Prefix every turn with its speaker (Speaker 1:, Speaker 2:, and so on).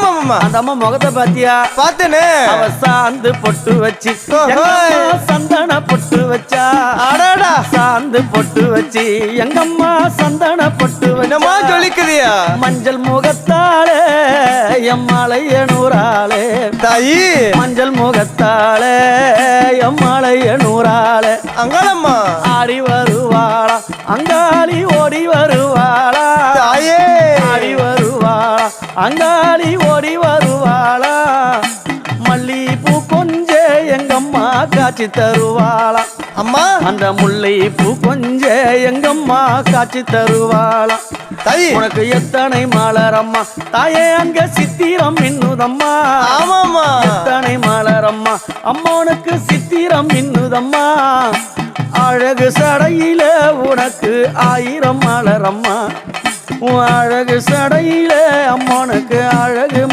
Speaker 1: அந்த அம்மா முகத்தை பாத்தியா?
Speaker 2: பார்த்தேனே.
Speaker 1: அவ சாந்து பொட்டு வச்சு சந்தன பொட்டு வச்சா?
Speaker 2: அடாடா.
Speaker 1: சாந்து பொட்டு வச்சு எங்கம்மா சந்தன பொட்டு
Speaker 2: என்னமா
Speaker 1: வச்சா
Speaker 2: சொல்லிக்கிறியா?
Speaker 1: மஞ்சள் முகத்தாலே எம்மாளைய நூறாளே
Speaker 2: தாயி.
Speaker 1: மஞ்சள் முகத்தாலே எம்மாளைய நூறாளே
Speaker 2: அங்காளம்மா.
Speaker 1: ஆடி வருவாளா அங்காளி ஓடி வருவாளா? அங்காளி ஓடி வருவாளா? மல்லிப்பூ கொஞ்ச எங்கம்மா காட்சி தருவாளா?
Speaker 2: அம்மா!
Speaker 1: அந்த முல்லை பூ கொஞ்ச எங்கம்மா காட்சி தருவாளா?
Speaker 2: தாயி!
Speaker 1: உனக்கு எத்தனை மலரம்மா தாயே அங்க சித்திரம் மின்னுதம்மா.
Speaker 2: ஆமாமா
Speaker 1: எத்தனை மலரம்மா அம்மனுக்கு சித்திரம் மின்னுதம்மா. அழகு சடையில உனக்கு ஆயிரம் மலரம்மா அழகு சடையில அம்மனுக்கு அழகு